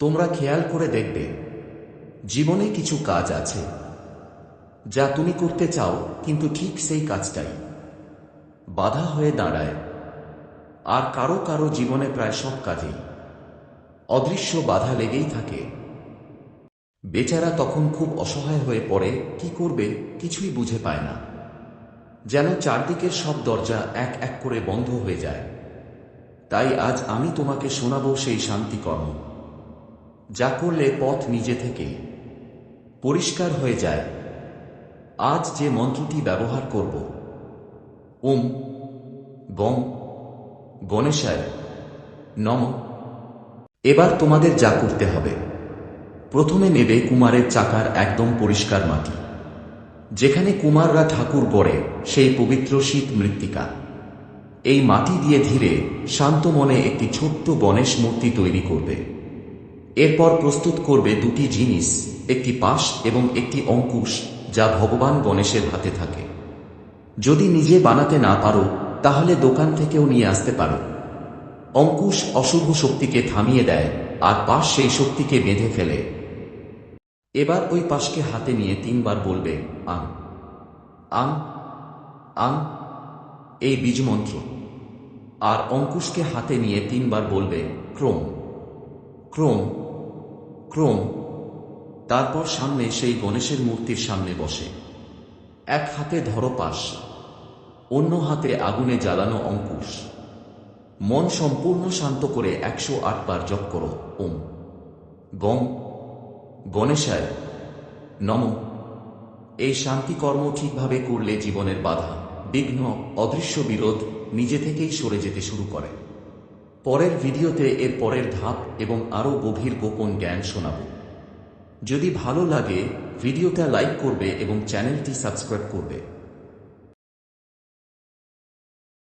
তোমরা খেয়াল করে দেখবে, জীবনে কিছু কাজ আছে, যা তুমি করতে চাও, কিন্তু ঠিক সেই কাজটাই। বাধা হয়ে দাঁড়ায়, আর কারও কারও জীবনে প্রায় সব কাজেই। অদৃশ্য বাধা লেগেই থাকে। বেচারা তখন খুব অসহায় হয়ে পড়ে, কি করবে, কিছুই বুঝে পায় না। যেন চারদিকের সব দরজা এক এক করে বন্ধ হয়ে যায়। তাই আজ আমি তোমাকে শোনাবো সেই শান্তিকর্ম। যা করলে পথ নিজে থেকেই পরিষ্কার হয়ে যায়, আজ যে মন্ত্রটি ব্যবহার করব ওম গম গণেশায়, নম, এবার তোমাদের যা করতে হবে। প্রথমে নেবে কুমারের চাকার একদম পরিষ্কার মাটি, যেখানে কুমাররা ঠাকুর গড়ে সেই পবিত্র শীত মৃত্তিকা। এই মাটি দিয়ে ধীরে শান্ত মনে একটি ছোট্ট গণেশ মূর্তি তৈরি করবে। এরপর প্রস্তুত করবে দুটি জিনিস, একটি পাশ এবং একটি অঙ্কুশ, যা ভগবান গণেশের হাতে থাকে। যদি নিজে বানাতে না পারো, তাহলে দোকান থেকেও নিয়ে আসতে পারো। অঙ্কুশ অশুভ শক্তিকে থামিয়ে দেয়, আর পাশ সেই শক্তিকে বেঁধে ফেলে। এবার ওই পাশকে হাতে নিয়ে তিনবার বলবে আং আং আং এই বীজমন্ত্র। আর অঙ্কুশকে হাতে নিয়ে তিনবার বলবে, ক্রোম। Chrome Chrome. তারপর সামনে সেই গণেশের মূর্তির সামনে বসে। এক হাতে ধরো পাশ অন্য হাতে আগুনে জ্বালানো অঙ্কুশ। মন সম্পূর্ণ শান্ত করে একশো আটবার জপ করো, ওম। গম, গণেশায় নম। এই শান্তিকর্ম ঠিকভাবে করলে জীবনের বাধা, বিঘ্ন, অদৃশ্য বিরোধ নিজে থেকেই সরে যেতে শুরু করে। পরের ভিডিওতে এর পরের ধাপ এবং আরও গভীর গোপন জ্ঞান শোনাব। যদি ভালো লাগে, ভিডিওটা লাইক করবে এবং চ্যানেলটি সাবস্ক্রাইব করবে।